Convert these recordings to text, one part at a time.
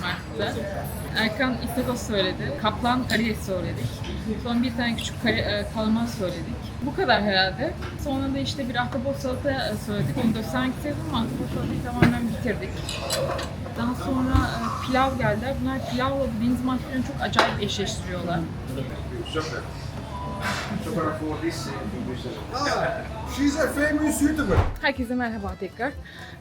Market'ta. Erkan istakoz söyledi. Kaplan karides söyledik. Sonra bir tane küçük kare, e, kalma söyledik. Bu kadar herhalde. Sonra da işte bir ahtapot salata e, söyledik. Onu göstermek istedim ama ahtapot salatayı tamamen bitirdik. Daha sonra e, pilav geldi. Bunlar pilavla deniz mahsullerini çok acayip eşleştiriyorlar. Chocolate. She's a famous YouTuber. Herkese merhaba tekrar.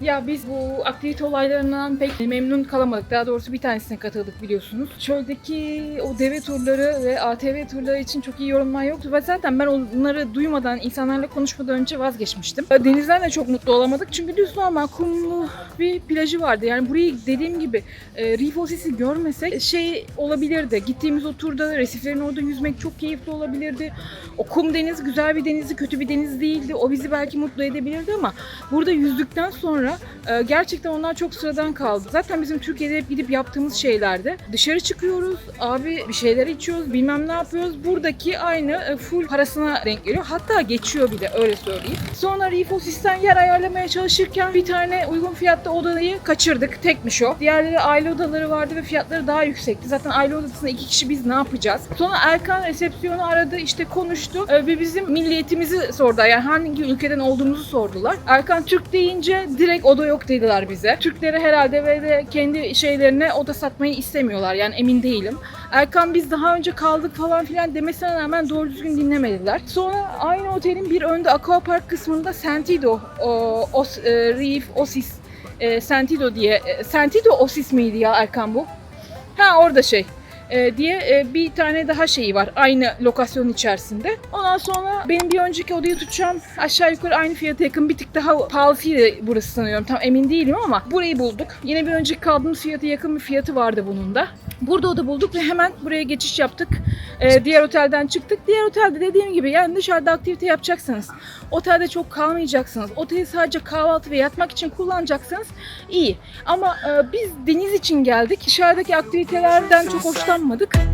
Ya biz bu aktivite olaylarından pek memnun kalamadık. Daha doğrusu bir tanesine katıldık biliyorsunuz. Çöldeki o deve turları ve ATV turları için çok iyi yorumlar yoktu. Ve zaten ben onları duymadan, insanlarla konuşmadan önce vazgeçmiştim. Denizden de çok mutlu olamadık. Çünkü düz normal kumlu bir plajı vardı. Yani burayı dediğim gibi e, Reef Osis'i görmesek şey olabilirdi. Gittiğimiz o turda resiflerin orada yüzmek çok keyifli olabilirdi. O kum deniz güzel bir denizdi, kötü bir deniz değildi. O bizi belki mutlu edebilirdi ama burada yüzdükten sonra e, gerçekten onlar çok sıradan kaldı. Zaten bizim Türkiye'de hep gidip yaptığımız şeylerdi. Dışarı çıkıyoruz, abi bir şeyler içiyoruz, bilmem ne yapıyoruz. Buradaki aynı e, full parasına denk geliyor. Hatta geçiyor bile öyle söyleyeyim. Sonra Refosis'ten yer ayarlamaya çalışırken bir tane uygun fiyatta odayı kaçırdık. Tekmiş o. Diğerleri aile odaları vardı ve fiyatları daha yüksekti. Zaten aile odasında iki kişi biz ne yapacağız? Sonra Erkan resepsiyonu aradı, işte konuştu e, ve bizim milliyetimizi sordu. Yani hangi ülkeden olduğumuzu sordular. Erkan Türk deyince direkt oda yok dediler bize. Türkleri herhalde ve de kendi şeylerine oda satmayı istemiyorlar. Yani emin değilim. Erkan biz daha önce kaldık falan filan demesine rağmen doğru düzgün dinlemediler. Sonra aynı otelin bir önde aquapark kısmında Sentido, o, Os, e, Reef, Osis, e, Sentido diye. E, Sentido Osis miydi ya Erkan bu? Ha orada şey diye e, bir tane daha şeyi var aynı lokasyon içerisinde. Ondan sonra benim bir önceki odayı tutacağım aşağı yukarı aynı fiyata yakın bir tık daha pahalısıydı burası sanıyorum tam emin değilim ama burayı bulduk. Yine bir önceki kaldığımız fiyata yakın bir fiyatı vardı bunun da. Burada oda bulduk ve hemen buraya geçiş yaptık. E, diğer otelden çıktık. Diğer otelde dediğim gibi yani dışarıda aktivite yapacaksanız, otelde çok kalmayacaksınız, oteli sadece kahvaltı ve yatmak için kullanacaksanız iyi. Ama e, biz deniz için geldik. Dışarıdaki aktivitelerden çok hoşlanmadık.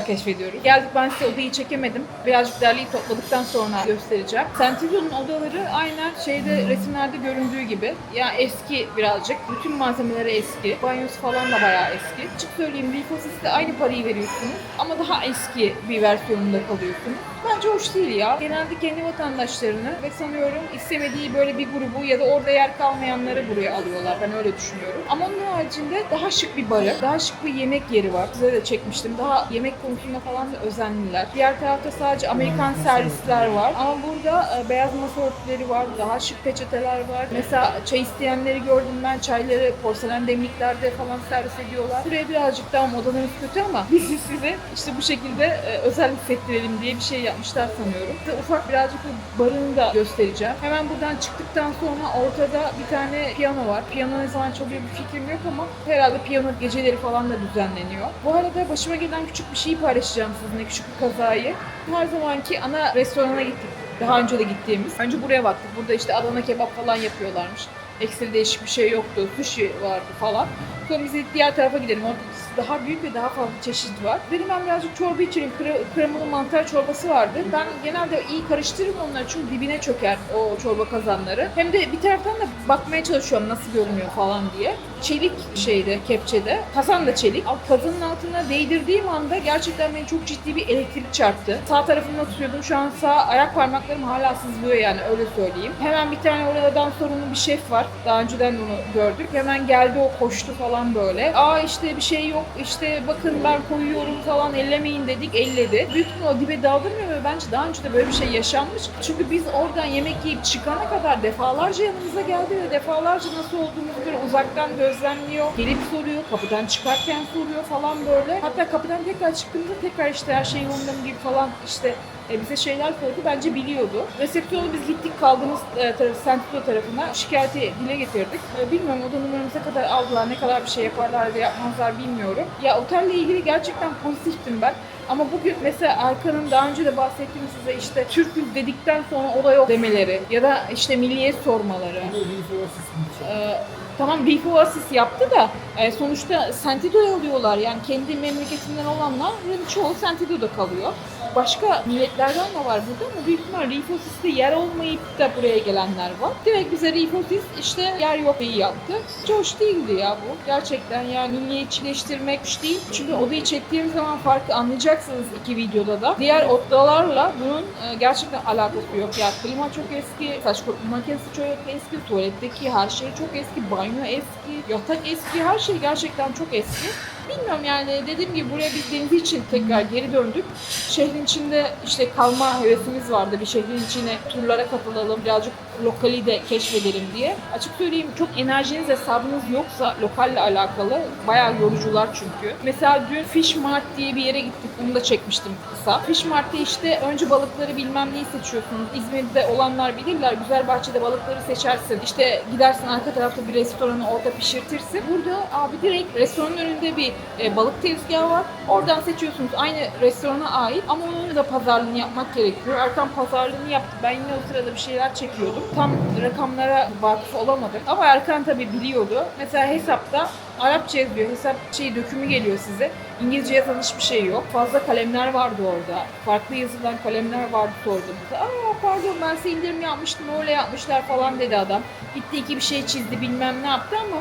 Tekrar keşfediyoruz. Geldik ben size odayı çekemedim. Birazcık derleyip topladıktan sonra göstereceğim. Sentilo'nun odaları aynen şeyde resimlerde göründüğü gibi. Ya eski birazcık. Bütün malzemeleri eski. Banyosu falan da bayağı eski. Açık söyleyeyim Lifosis'te aynı parayı veriyorsunuz. Ama daha eski bir versiyonunda kalıyorsunuz. Bence hoş değil ya. Genelde kendi vatandaşlarını ve sanıyorum istemediği böyle bir grubu ya da orada yer kalmayanları buraya alıyorlar. Ben öyle düşünüyorum. Ama onun haricinde daha şık bir barı, daha şık bir yemek yeri var. Size de çekmiştim. Daha yemek konusunda falan da özenliler. Diğer tarafta sadece Amerikan servisler var. Ama burada e, beyaz masa örtüleri var. Daha şık peçeteler var. Mesela çay isteyenleri gördüm ben. Çayları porselen demliklerde falan servis ediyorlar. Buraya birazcık daha modalarımız kötü ama biz size işte bu şekilde e, özel hissettirelim diye bir şey yapmışlar sanıyorum. Size ufak birazcık bu barını da göstereceğim. Hemen buradan çıktıktan sonra ortada bir tane piyano var. Piyano ne zaman çalıyor bir fikrim yok ama herhalde piyano geceleri falan da düzenleniyor. Bu arada başıma gelen küçük bir şeyi paylaşacağım sizinle, küçük bir kazayı. Her zamanki ana restorana gittik. Daha önce de gittiğimiz. Önce buraya baktık. Burada işte Adana kebap falan yapıyorlarmış. Ekstra değişik bir şey yoktu. Sushi vardı falan. Dedik diğer tarafa gidelim. Orada daha büyük ve daha fazla çeşit var. Dedim ben birazcık çorba içelim. Kre- kremalı mantar çorbası vardı. Ben genelde iyi karıştırırım onları çünkü dibine çöker o çorba kazanları. Hem de bir taraftan da bakmaya çalışıyorum nasıl görünüyor falan diye. Çelik şeyde, kepçede. Kazan da çelik. Kazanın altına değdirdiğim anda gerçekten beni çok ciddi bir elektrik çarptı. Sağ tarafımda tutuyordum. Şu an sağ ayak parmaklarım hala sızlıyor yani öyle söyleyeyim. Hemen bir tane oradan sorumlu bir şef var. Daha önceden onu gördük. Hemen geldi o koştu falan böyle. Aa işte bir şey yok. İşte bakın ben koyuyorum falan ellemeyin dedik. Elledi. İhtimalle o dibe daldırmıyor ve bence daha önce de böyle bir şey yaşanmış. Çünkü biz oradan yemek yiyip çıkana kadar defalarca yanımıza geldi ve defalarca nasıl olduğumuzu böyle uzaktan gözlemliyor. Gelip soruyor. Kapıdan çıkarken soruyor falan böyle. Hatta kapıdan tekrar çıktığımızda tekrar işte her şey yolunda mı gibi falan işte e, bize şeyler söyledi. Bence biliyordu. Resepsiyonu biz gittik kaldığımız e, tarafı, Sentilo tarafına şikayeti dile getirdik. E, bilmiyorum oda numaramıza kadar aldılar. Ne kadar bir şey yaparlar ya da yapmazlar bilmiyorum. Ya otelle ilgili gerçekten pozitiftim ben. Ama bugün mesela Erkan'ın daha önce de bahsettiğim size işte Türk'üz dedikten sonra olay yok demeleri ya da işte milliyet sormaları. Ee, tamam Beef Oasis yaptı da e, sonuçta Sentido'ya alıyorlar. Yani kendi memleketinden olanların çoğu Sentido'da kalıyor. Başka milletlerden de var burada ama büyük ihtimal Reef Office'te yer olmayıp da buraya gelenler var. Direkt bize Office işte yer yok iyi yaptı. Hiç hoş değildi ya bu. Gerçekten yani milliyetçileştirmek hoş değil. Çünkü odayı çektiğim zaman farkı anlayacaksınız iki videoda da. Diğer odalarla bunun e, gerçekten alakası yok. Ya klima çok eski, saç kurutma makinesi çok eski, tuvaletteki her şey çok eski, banyo eski, yatak eski, her şey gerçekten çok eski. Bilmiyorum yani dediğim gibi buraya biz deniz için tekrar geri döndük. Şehrin içinde işte kalma hevesimiz vardı. Bir şehrin içine turlara katılalım, birazcık lokali de keşfedelim diye. Açık söyleyeyim çok enerjiniz hesabınız yoksa lokalle alakalı bayağı yorucular çünkü. Mesela dün Fish Mart diye bir yere gittik. Bunu da çekmiştim kısa. Fish Mart'ta işte önce balıkları bilmem neyi seçiyorsunuz. İzmir'de olanlar bilirler. Güzel bahçede balıkları seçersin. İşte gidersin arka tarafta bir restoranı orada pişirtirsin. Burada abi direkt restoranın önünde bir e, balık tezgahı var. Oradan seçiyorsunuz. Aynı restorana ait ama onun da pazarlığını yapmak gerekiyor. Erkan pazarlığını yaptı. Ben yine o sırada bir şeyler çekiyordum. Tam rakamlara vakıf olamadım. Ama Erkan tabii biliyordu. Mesela hesapta Arapça yazıyor. Hesap şey dökümü geliyor size. İngilizce yazan hiçbir şey yok. Fazla kalemler vardı orada. Farklı yazılan kalemler vardı sordum. Aa pardon ben size indirim yapmıştım öyle yapmışlar falan dedi adam. Gitti iki bir şey çizdi bilmem ne yaptı ama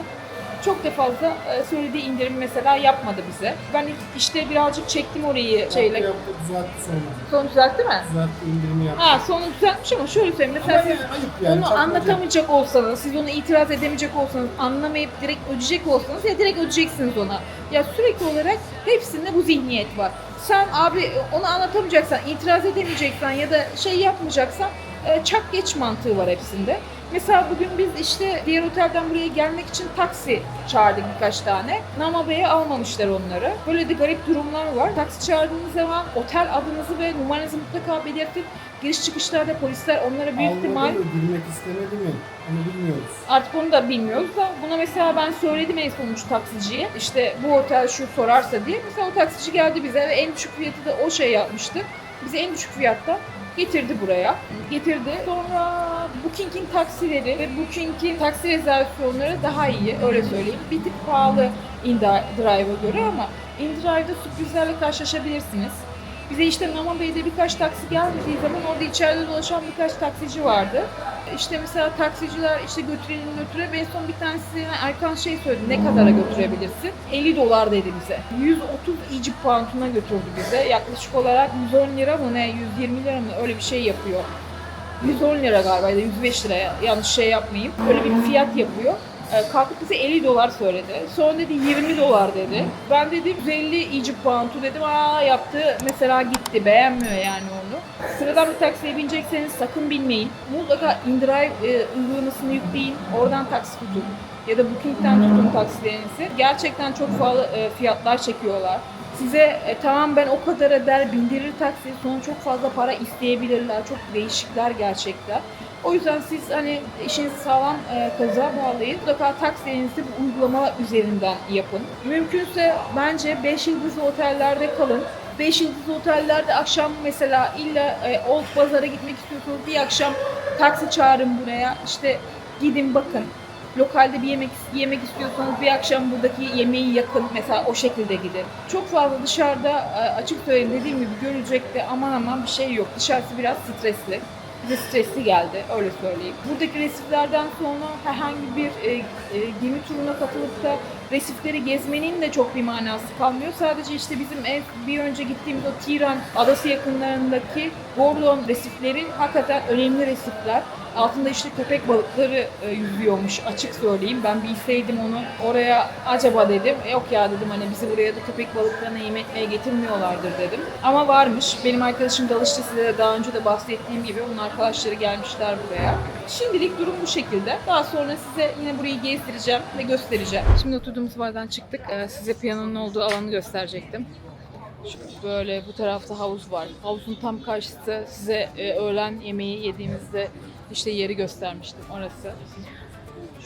çok da fazla e, söylediği indirim mesela yapmadı bize. Ben işte birazcık çektim orayı şeyle. Yaptı, düzeltti sonra. Son düzeltti mi? Düzeltti, indirimi yaptı. Ha sonu düzeltmiş ama şöyle söyleyeyim. Mesela siz yani ayıp yani. onu anlatamayacak olsanız, siz onu itiraz edemeyecek olsanız, anlamayıp direkt ödeyecek olsanız ya direkt ödeyeceksiniz ona. Ya sürekli olarak hepsinde bu zihniyet var. Sen abi onu anlatamayacaksan, itiraz edemeyeceksen ya da şey yapmayacaksan e, çak geç mantığı var hepsinde. Mesela bugün biz işte diğer otelden buraya gelmek için taksi çağırdık birkaç tane. Nama Bey'e almamışlar onları. Böyle de garip durumlar var. Taksi çağırdığınız zaman otel adınızı ve numaranızı mutlaka belirtin. Giriş çıkışlarda polisler onlara büyük Almadı ihtimal mı, girmek istemedi mi? Onu bilmiyoruz. Artık onu da bilmiyoruz da buna mesela ben söyledim en sonuç taksiciye. İşte bu otel şu sorarsa diye. Mesela o taksici geldi bize ve en düşük fiyatı da o şey yapmıştı. Bize en düşük fiyatta getirdi buraya. Getirdi. Sonra Booking'in taksileri ve Booking'in taksi rezervasyonları daha iyi öyle söyleyeyim. Bir tık pahalı InDrive'a göre ama InDrive'da sürprizlerle karşılaşabilirsiniz. Bize işte Nama Bey'de birkaç taksi gelmediği zaman orada içeride dolaşan birkaç taksici vardı. İşte mesela taksiciler işte götürelim götüre en son bir tanesi Erkan şey söyledi ne kadara götürebilirsin? 50 dolar dedi bize. 130 Egypt pound'una götürdü bize. Yaklaşık olarak 110 lira mı ne 120 lira mı öyle bir şey yapıyor. 110 lira galiba ya da 105 liraya yanlış şey yapmayayım. Öyle bir fiyat yapıyor. Ee, Kalkıp bize 50 dolar söyledi. Sonra dedi 20 dolar dedi. Ben dedim 150 Egypt pound'u dedim. Aa yaptı. Mesela gitti. Beğenmiyor yani onu. Sıradan bir taksiye binecekseniz sakın binmeyin. Mutlaka InDrive e, uygulamasını yükleyin. Oradan taksi tutun. Ya da Booking'den tutun taksilerinizi. Gerçekten çok fazla e, fiyatlar çekiyorlar. Size e, tamam ben o kadar eder bindirir taksi sonra çok fazla para isteyebilirler. Çok değişikler gerçekten. O yüzden siz hani işinizi sağlam e, kazığa bağlayın. Mutlaka taksilerinizi bu uygulama üzerinden yapın. Mümkünse bence 5 yıldızlı otellerde kalın. 5 yıldızlı otellerde akşam mesela illa e, Old Pazar'a gitmek istiyorsanız bir akşam taksi çağırın buraya. İşte gidin bakın. Lokalde bir yemek yemek istiyorsanız bir akşam buradaki yemeği yakın mesela o şekilde gidin. Çok fazla dışarıda e, açık söyleyeyim dediğim gibi görülecek de aman aman bir şey yok. Dışarısı biraz stresli. Bize stresli geldi öyle söyleyeyim. Buradaki resiflerden sonra herhangi bir e, e, gemi turuna katılıp da resifleri gezmenin de çok bir manası kalmıyor. Sadece işte bizim en bir önce gittiğimiz o Tiran adası yakınlarındaki Gordon resifleri hakikaten önemli resifler. Altında işte köpek balıkları e, yüzüyormuş açık söyleyeyim. Ben bilseydim onu oraya acaba dedim. E, Yok ya dedim hani bizi buraya da köpek balıklarına yem etmeye getirmiyorlardır dedim. Ama varmış. Benim arkadaşım dalışçı size de daha önce de bahsettiğim gibi onun arkadaşları gelmişler buraya. Şimdilik durum bu şekilde. Daha sonra size yine burayı gezdireceğim ve göstereceğim. Şimdi oturduğumuz bardan çıktık. Ee, size piyanonun olduğu alanı gösterecektim. Şu böyle bu tarafta havuz var. Havuzun tam karşısı size e, öğlen yemeği yediğimizde işte yeri göstermiştim orası.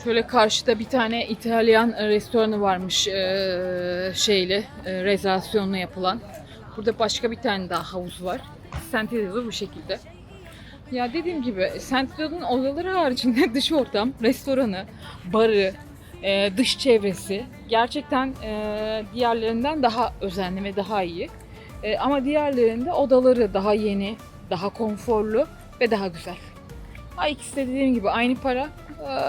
Şöyle karşıda bir tane İtalyan restoranı varmış e, şeyli e, rezervasyonla yapılan. Burada başka bir tane daha havuz var. Sentez'de bu şekilde. Ya dediğim gibi Sentez'in odaları haricinde dış ortam, restoranı, barı, e, dış çevresi gerçekten e, diğerlerinden daha özenli ve daha iyi. E, ama diğerlerinde odaları daha yeni, daha konforlu ve daha güzel. Ha, ikisi de dediğim gibi aynı para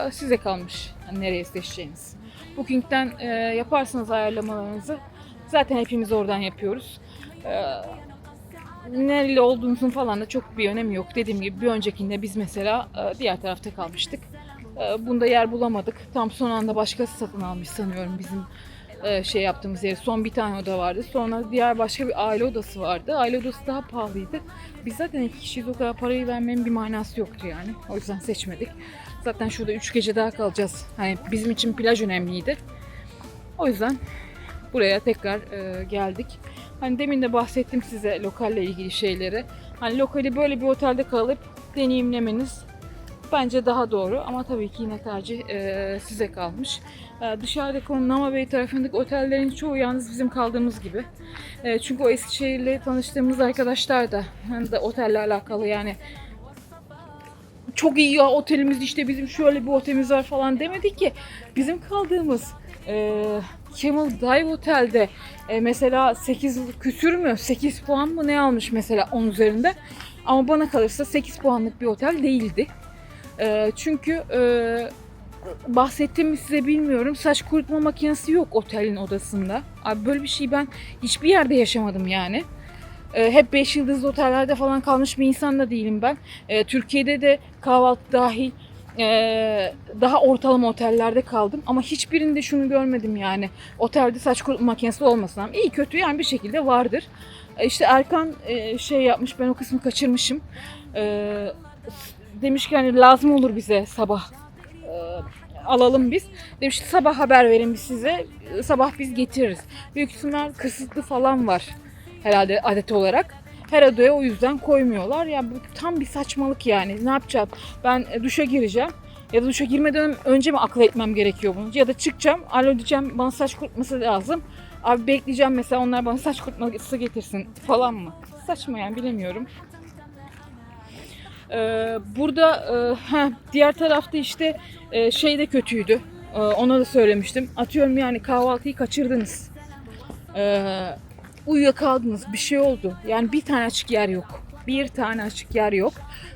e, size kalmış. Yani nereye seçeceğiniz. Booking'den e, yaparsınız ayarlamalarınızı. Zaten hepimiz oradan yapıyoruz. E, nereli olduğunuzun falan da çok bir önemi yok. Dediğim gibi bir öncekinde biz mesela e, diğer tarafta kalmıştık. E, bunda yer bulamadık. Tam son anda başkası satın almış sanıyorum bizim şey yaptığımız yeri. Son bir tane oda vardı. Sonra diğer başka bir aile odası vardı. Aile odası daha pahalıydı. Biz zaten iki kişiyiz o kadar parayı vermenin bir manası yoktu yani. O yüzden seçmedik. Zaten şurada üç gece daha kalacağız. Hani bizim için plaj önemliydi. O yüzden buraya tekrar e, geldik. Hani demin de bahsettim size lokalle ilgili şeyleri. Hani lokali böyle bir otelde kalıp deneyimlemeniz bence daha doğru ama tabii ki yine tercih e, size kalmış. E, dışarıdaki o Nama Bey tarafındaki otellerin çoğu yalnız bizim kaldığımız gibi. E, çünkü o Eskişehir'le tanıştığımız arkadaşlar da, hani da otelle alakalı yani çok iyi ya otelimiz işte bizim şöyle bir otelimiz var falan demedi ki. Bizim kaldığımız e, Camel Dive Otel'de e, mesela 8 küsür mü 8 puan mı ne almış mesela 10 üzerinde. Ama bana kalırsa 8 puanlık bir otel değildi. E, çünkü e, bahsettim mi size bilmiyorum. Saç kurutma makinesi yok otelin odasında. Abi böyle bir şey ben hiçbir yerde yaşamadım yani. E, hep 5 yıldızlı otellerde falan kalmış bir insan da değilim ben. E, Türkiye'de de kahvaltı dahil e, daha ortalama otellerde kaldım. Ama hiçbirinde şunu görmedim yani. Otelde saç kurutma makinesi olmasın ama iyi kötü yani bir şekilde vardır. E, işte Erkan şey yapmış ben o kısmı kaçırmışım. Demiş ki hani lazım olur bize sabah alalım biz. Demiş sabah haber verin size. E, Sabah biz getiririz. Büyük ihtimal kısıtlı falan var herhalde adet olarak. Her odaya o yüzden koymuyorlar. Ya bu tam bir saçmalık yani. Ne yapacağım? Ben e, duşa gireceğim. Ya da duşa girmeden önce mi akıl etmem gerekiyor bunu? Ya da çıkacağım. Alo diyeceğim bana saç kurutması lazım. Abi bekleyeceğim mesela onlar bana saç kurutması getirsin falan mı? Saçma yani bilemiyorum. Ee, burada e, diğer tarafta işte e, şey de kötüydü. Ee, ona da söylemiştim. Atıyorum yani kahvaltıyı kaçırdınız. Ee, uyuyakaldınız. Bir şey oldu. Yani bir tane açık yer yok. Bir tane açık yer yok.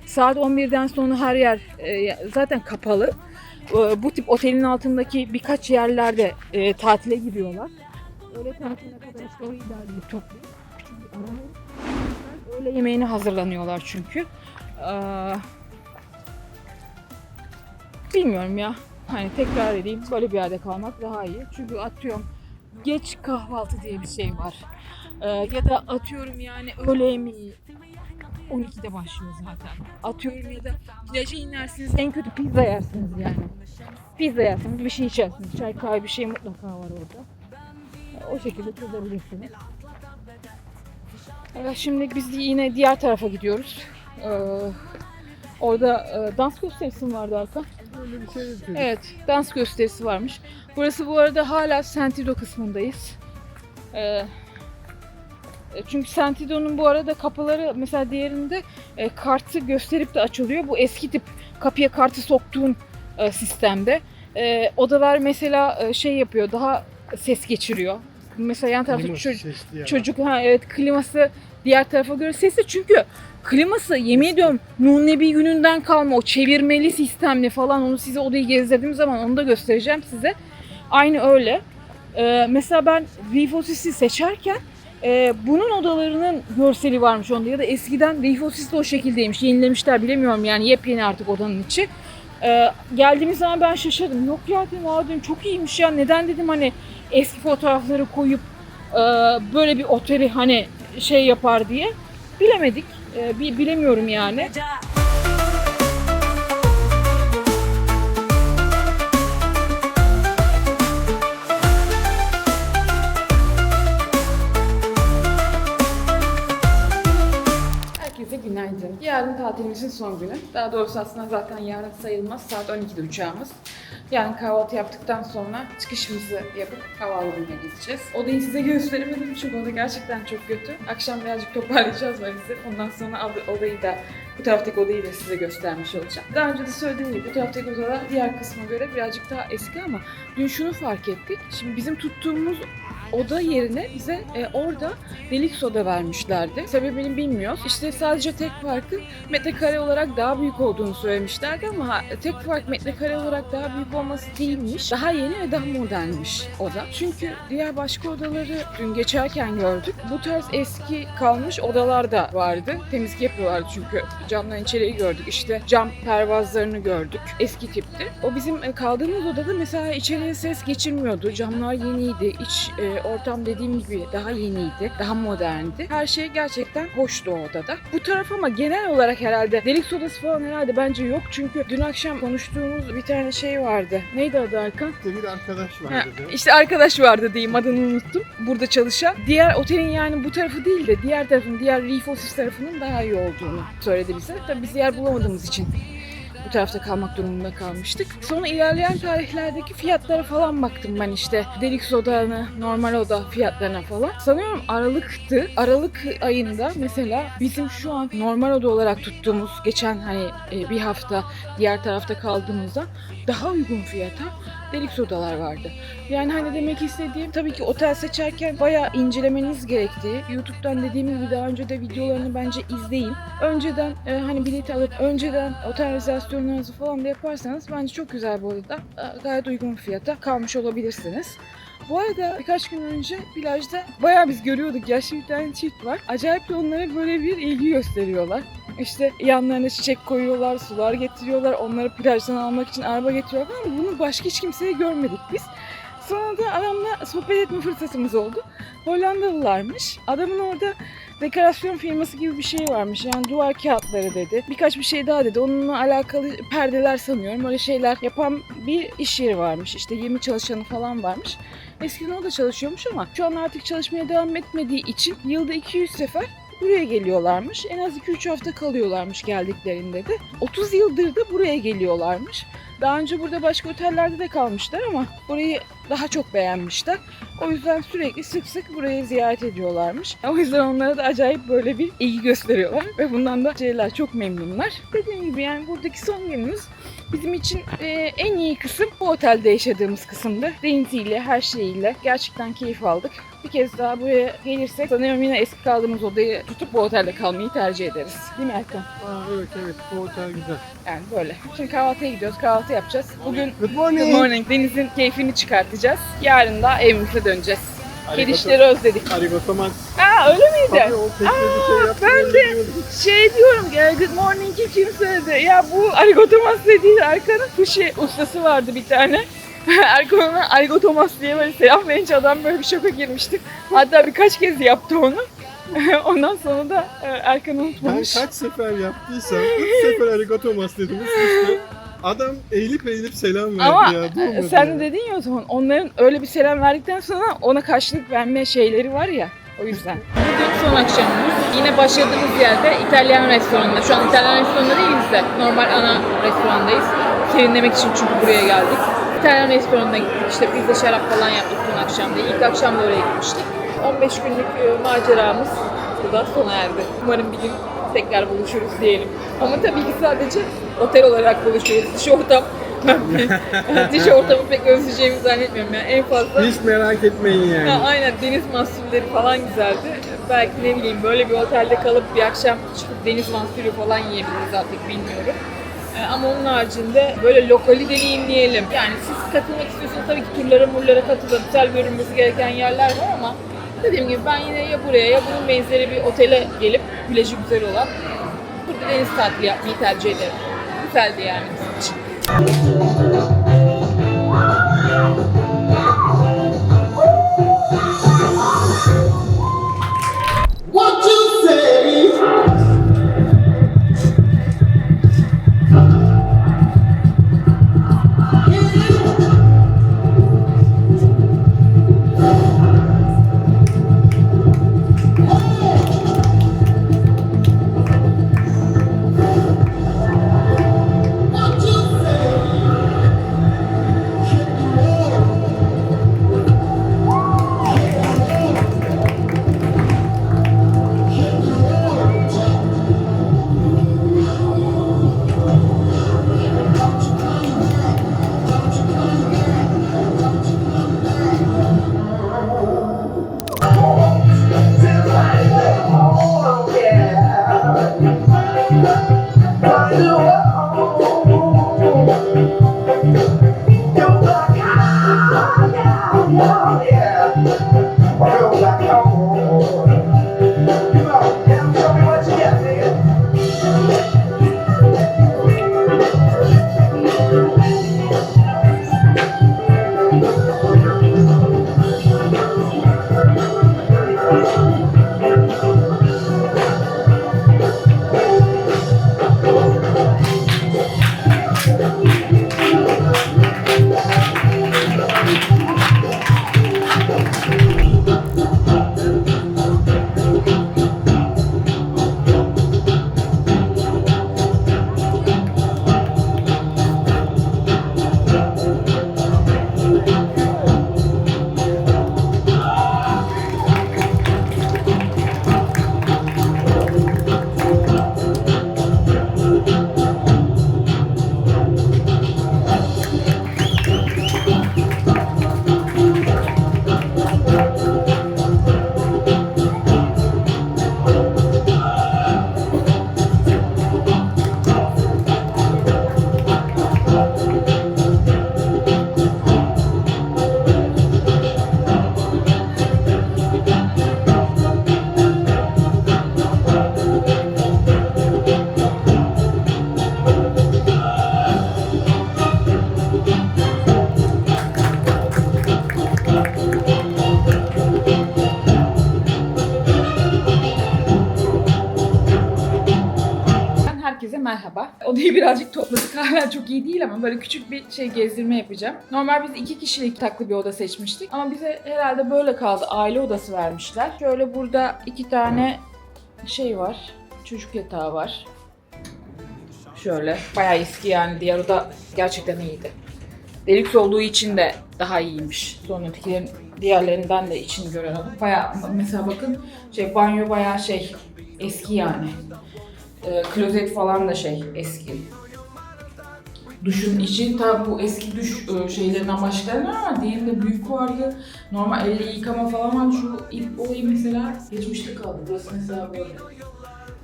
Saat 11'den sonra her yer e, zaten kapalı. Bu tip otelin altındaki birkaç yerlerde e, tatile gidiyorlar. Öğle tatiline kadar işte o ara verip öğle yemeğine hazırlanıyorlar çünkü. Ee, bilmiyorum ya. Hani tekrar edeyim böyle bir yerde kalmak daha iyi. Çünkü atıyorum geç kahvaltı diye bir şey var. Ee, ya da atıyorum yani öğle yemeği 12'de başlıyor zaten. Atıyorum ya da plaja inersiniz en kötü pizza yersiniz yani. Pizza yersiniz bir şey içersiniz. Çay kahve bir şey mutlaka var orada. O şekilde çözebilirsiniz. Evet, şimdi biz yine diğer tarafa gidiyoruz. Ee, orada e, dans gösterisi mi vardı Arka? Öyle bir şey yapıyor. Evet, dans gösterisi varmış. Burası bu arada hala Sentido kısmındayız. Ee, e, çünkü Sentido'nun bu arada kapıları mesela diğerinde e, kartı gösterip de açılıyor. Bu eski tip kapıya kartı soktuğun e, sistemde. E, odalar mesela e, şey yapıyor, daha ses geçiriyor. Mesela yan tarafta çocuk. Çocuk ha evet kliması diğer tarafa göre sesli çünkü kliması yemin ediyorum Nuh Nebi gününden kalma o çevirmeli sistemli falan onu size odayı gezdirdiğim zaman onu da göstereceğim size. Aynı öyle. Ee, mesela ben Rifosis'i seçerken e, bunun odalarının görseli varmış onda ya da eskiden Rifosis de o şekildeymiş. Yenilemişler bilemiyorum yani yepyeni artık odanın içi. Ee, geldiğimiz zaman ben şaşırdım. Yok ya dedim, aa dedim çok iyiymiş ya. Neden dedim hani eski fotoğrafları koyup e, böyle bir oteli hani şey yapar diye bilemedik. E, bi- bilemiyorum yani. Günaydın. Yarın tatilimizin son günü. Daha doğrusu aslında zaten yarın sayılmaz. Saat 12'de uçağımız. Yarın kahvaltı yaptıktan sonra çıkışımızı yapıp havaalanına gideceğiz. Odayı size gösteremedim çünkü oda gerçekten çok kötü. Akşam birazcık toparlayacağız valizi. Ondan sonra od- odayı da bu taraftaki odayı da size göstermiş olacağım. Daha önce de söylediğim gibi bu taraftaki odalar diğer kısma göre birazcık daha eski ama dün şunu fark ettik. Şimdi bizim tuttuğumuz oda yerine bize e, orada delik soda vermişlerdi. Sebebini bilmiyoruz. İşte sadece tek farkı metrekare olarak daha büyük olduğunu söylemişlerdi ama tek fark metrekare olarak daha büyük olması değilmiş. Daha yeni ve daha modernmiş oda. Çünkü diğer başka odaları dün geçerken gördük. Bu tarz eski kalmış odalar da vardı. Temizlik yapıyorlardı çünkü camdan içeriği gördük. İşte cam pervazlarını gördük. Eski tipti. O bizim e, kaldığımız odada mesela içeriye ses geçirmiyordu. Camlar yeniydi. İç e, ortam dediğim gibi daha yeniydi. Daha moderndi. Her şey gerçekten hoştu o odada. Bu taraf ama genel olarak herhalde delik sodası falan herhalde bence yok. Çünkü dün akşam konuştuğumuz bir tane şey vardı. Neydi adı Erkan? İşte bir arkadaş Ha, vardı. da. işte arkadaş vardı diyeyim adını unuttum. Burada çalışan. Diğer otelin yani bu tarafı değil de diğer tarafın, diğer Reef Office tarafının daha iyi olduğunu söyledi bize. Tabii biz yer bulamadığımız için bu tarafta kalmak durumunda kalmıştık. Sonra ilerleyen tarihlerdeki fiyatlara falan baktım ben işte. Delik sodanı, normal oda fiyatlarına falan. Sanıyorum Aralık'tı. Aralık ayında mesela bizim şu an normal oda olarak tuttuğumuz geçen hani e, bir hafta diğer tarafta kaldığımızda daha uygun fiyata delik sodalar vardı. Yani hani demek istediğim tabii ki otel seçerken bayağı incelemeniz gerektiği. YouTube'dan dediğim gibi daha önce de videolarını bence izleyin. Önceden e, hani bileti alıp önceden otel rezervasyonunuzu falan da yaparsanız bence çok güzel bu arada. E, gayet uygun fiyata kalmış olabilirsiniz. Bu arada birkaç gün önce plajda bayağı biz görüyorduk yaşlı bir tane çift var. Acayip de onlara böyle bir ilgi gösteriyorlar. İşte yanlarına çiçek koyuyorlar, sular getiriyorlar, onları plajdan almak için araba getiriyorlar ama bunu başka hiç kimseye görmedik biz. Sonra da adamla sohbet etme fırsatımız oldu. Hollandalılarmış. Adamın orada dekorasyon firması gibi bir şey varmış. Yani duvar kağıtları dedi. Birkaç bir şey daha dedi. Onunla alakalı perdeler sanıyorum. Öyle şeyler yapan bir iş yeri varmış. İşte 20 çalışanı falan varmış. Eskiden o da çalışıyormuş ama şu an artık çalışmaya devam etmediği için yılda 200 sefer buraya geliyorlarmış. En az 2-3 hafta kalıyorlarmış geldiklerinde de. 30 yıldır da buraya geliyorlarmış. Daha önce burada başka otellerde de kalmışlar ama burayı daha çok beğenmişler. O yüzden sürekli sık sık burayı ziyaret ediyorlarmış. O yüzden onlara da acayip böyle bir ilgi gösteriyorlar ve bundan da şeyler çok memnunlar. Dediğim gibi yani buradaki son günümüz bizim için e, en iyi kısım bu otelde yaşadığımız kısımdı. Deniziyle, her şeyiyle gerçekten keyif aldık. Bir kez daha buraya gelirsek sanıyorum yine eski kaldığımız odayı tutup bu otelde kalmayı tercih ederiz. Değil mi Erkan? Aa, evet evet bu otel güzel. Yani böyle. Şimdi kahvaltıya gidiyoruz, kahvaltı yapacağız. Bugün Good morning. Good morning. Denizin keyfini çıkartacağız. Yarın da evimize döneceğiz. Kedişleri özledik. Arigato mas. Aa öyle miydi? Tabii o teknede şey ben de-. Şey diyorum ya good morning'i kim söyledi? Ya bu Arigo Thomas dediği Erkan'ın sushi ustası vardı bir tane. Erkan ona Arigo Thomas diye böyle selam verince adam böyle bir şoka girmişti. Hatta birkaç kez yaptı onu. Ondan sonra da e, Erkan Ben unutmamış. kaç sefer yaptıysam üç sefer arigato mas dedim. Adam eğilip eğilip selam verdi Ama ya. e, durmadı sen ya. de dedin ya o zaman onların öyle bir selam verdikten sonra ona karşılık verme şeyleri var ya o yüzden. Bugün son akşamımız. Yine başladığımız yerde İtalyan restoranında. Şu an İtalyan restoranında değiliz de normal ana restorandayız. Serinlemek için çünkü buraya geldik. İtalyan restoranına gittik. İşte pizza şarap falan yaptık dün akşam da. İlk akşam da oraya gitmiştik. 15 günlük e, maceramız burada sona erdi. Umarım bir gün tekrar buluşuruz diyelim. Ama tabii ki sadece otel olarak buluşuyoruz. Dış ortam ben dış ortamı pek özleyeceğimi zannetmiyorum. Yani en fazla Hiç merak etmeyin yani. Ha, aynen deniz mahsulleri falan güzeldi. Belki ne bileyim böyle bir otelde kalıp bir akşam çıkıp deniz mahsulü falan yiyebiliriz artık bilmiyorum. Ee, ama onun haricinde böyle lokali deneyimleyelim. Yani siz katılmak istiyorsanız tabii ki turlara murlara katılın. Güzel görünmesi gereken yerler var ama dediğim gibi ben yine ya buraya ya bunun benzeri bir otele gelip plajı güzel olan burada deniz tatili yapmayı tercih ederim. Güzeldi yani bizim için. Hala çok iyi değil ama böyle küçük bir şey gezdirme yapacağım. Normal biz iki kişilik taklı bir oda seçmiştik. Ama bize herhalde böyle kaldı. Aile odası vermişler. Şöyle burada iki tane şey var. Çocuk yatağı var. Şöyle. Bayağı eski yani. Diğer oda gerçekten iyiydi. Deluxe olduğu için de daha iyiymiş. Sonrakilerin diğerlerinden de içini gören adam. Bayağı mesela bakın şey banyo bayağı şey eski yani. Ee, klozet falan da şey eski. Duşun içi tabi bu eski duş e, şeylerinden başlayan ama diğerinde büyük vardı. Normal elle yıkama falan var. Şu ip olayı mesela geçmişte kaldı. Burası mesela böyle.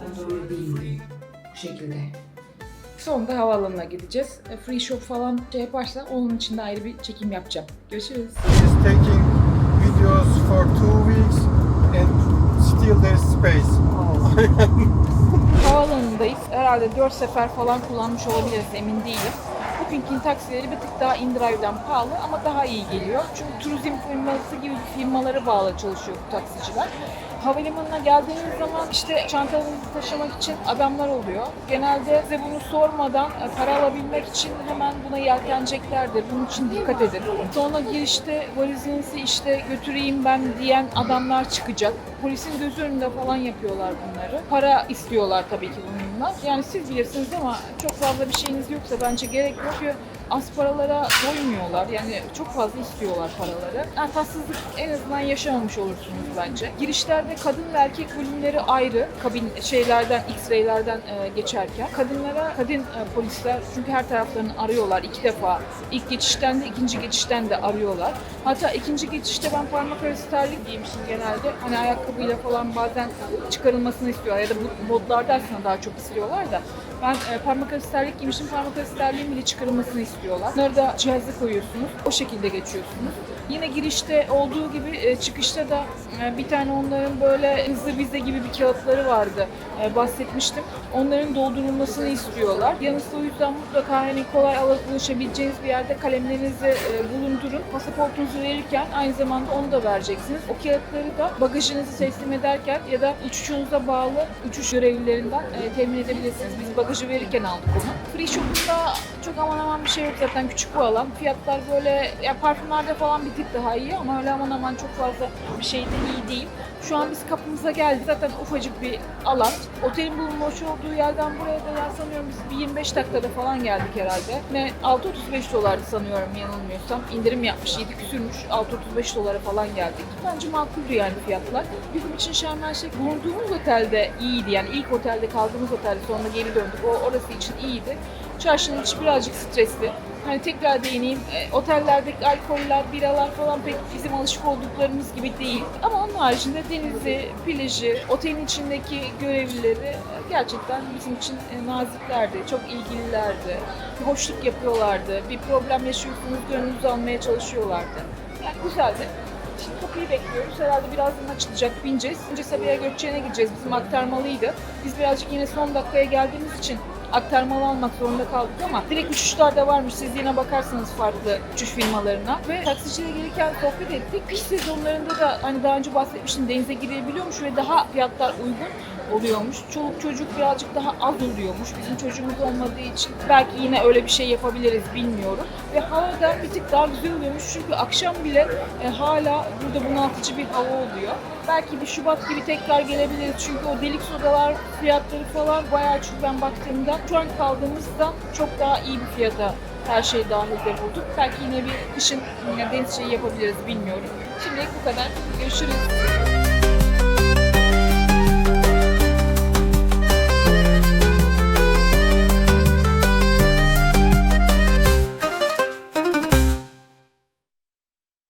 Onda öyle değildi. Bu şekilde. Sonunda havaalanına gideceğiz. E, Free shop falan şey yaparsa onun için de ayrı bir çekim yapacağım. Görüşürüz. He's taking videos for two weeks and still there's space. Havaalanındayız. Herhalde 4 sefer falan kullanmış olabiliriz emin değilim. Booking'in taksileri bir tık daha InDrive'den pahalı ama daha iyi geliyor. Çünkü turizm firması gibi firmalara bağlı çalışıyor bu taksiciler. Havalimanına geldiğiniz zaman işte çantanızı taşımak için adamlar oluyor. Genelde size bunu sormadan e, para alabilmek için hemen buna yelteneceklerdir. Bunun için dikkat edin. Sonra girişte valizinizi işte götüreyim ben diyen adamlar çıkacak. Polisin gözü önünde falan yapıyorlar bunları. Para istiyorlar tabii ki bununla. Yani siz bilirsiniz ama çok fazla bir şeyiniz yoksa bence gerek yok. Çünkü az paralara doymuyorlar. Yani çok fazla istiyorlar paraları. Yani tatsızlık en azından yaşamamış olursunuz bence. Girişlerde kadın ve erkek bölümleri ayrı. Kabin şeylerden, X-ray'lerden e, geçerken. Kadınlara kadın e, polisler çünkü her taraflarını arıyorlar iki defa. İlk geçişten de ikinci geçişten de arıyorlar. Hatta ikinci geçişte ben parmak arası terlik giymiştim genelde. Hani ayakkabıyla falan bazen çıkarılmasını istiyorlar ya da bu modlarda aslında daha çok istiyorlar da. Ben e, parmak arası terlik giymiştim. Parmak arası bile çıkarılmasını istiyorlar. Bunları da koyuyorsunuz. O şekilde geçiyorsunuz. Yine girişte olduğu gibi e, çıkışta da bir tane onların böyle hızlı vize gibi bir kağıtları vardı. E, bahsetmiştim. Onların doldurulmasını istiyorlar. Yanınızda o yüzden mutlaka hani kolay ulaşabileceğiniz bir yerde kalemlerinizi e, bulundurun. Pasaportunuzu verirken aynı zamanda onu da vereceksiniz. O kağıtları da bagajınızı teslim ederken ya da uçuşunuza bağlı uçuş görevlilerinden e, temin edebilirsiniz. Biz bagajı verirken aldık onu. Free Shop'unda çok aman aman bir şey yok zaten küçük bu alan. Fiyatlar böyle ya parfümlerde falan bir tık daha iyi ama öyle aman aman çok fazla bir şey de iyi değil. Şu an biz kapımıza geldik. Zaten ufacık bir alan. Otelin bulunmuş olduğu yerden buraya da ya sanıyorum biz bir 25 dakikada falan geldik herhalde. Ne 6.35 dolardı sanıyorum yanılmıyorsam. İndirim yapmış 7 küsürmüş. 6.35 dolara falan geldik. Bence makuldü yani fiyatlar. Bizim için Şarm bulunduğumuz otelde iyiydi. Yani ilk otelde kaldığımız otelde sonra geri döndük. O orası için iyiydi. Çarşının içi birazcık stresli. Hani tekrar değineyim. E, otellerdeki alkoller, biralar falan pek bizim alışık olduklarımız gibi değil. Ama onun haricinde denizi, plajı, otelin içindeki görevlileri e, gerçekten bizim için e, naziklerdi. Çok ilgililerdi. Bir hoşluk yapıyorlardı. Bir problem yaşıyorsunuz, gönlünüzü almaya çalışıyorlardı. Yani güzeldi. Şimdi kapıyı bekliyoruz. Herhalde birazdan açılacak. Bineceğiz. Önce Sabiha Gökçen'e gideceğiz. Bizim aktarmalıydı. Biz birazcık yine son dakikaya geldiğimiz için aktarmalı almak zorunda kaldık ama direkt uçuşlar da varmış. Siz yine bakarsanız farklı uçuş firmalarına. Ve taksiciyle gelirken sohbet ettik. Kış sezonlarında da hani daha önce bahsetmiştim denize girebiliyormuş ve daha fiyatlar uygun oluyormuş. Çoluk çocuk birazcık daha az oluyormuş. Bizim çocuğumuz olmadığı için belki yine öyle bir şey yapabiliriz bilmiyorum. Ve hava bir tık daha güzel oluyormuş. Çünkü akşam bile e, hala burada bunaltıcı bir hava oluyor. Belki bir Şubat gibi tekrar gelebiliriz. Çünkü o delik sodalar fiyatları falan bayağı çünkü ben baktığımda şu an kaldığımızda çok daha iyi bir fiyata her şey dahilde bulduk. Belki yine bir kışın yine deniz şeyi yapabiliriz bilmiyorum. Şimdilik bu kadar. Görüşürüz.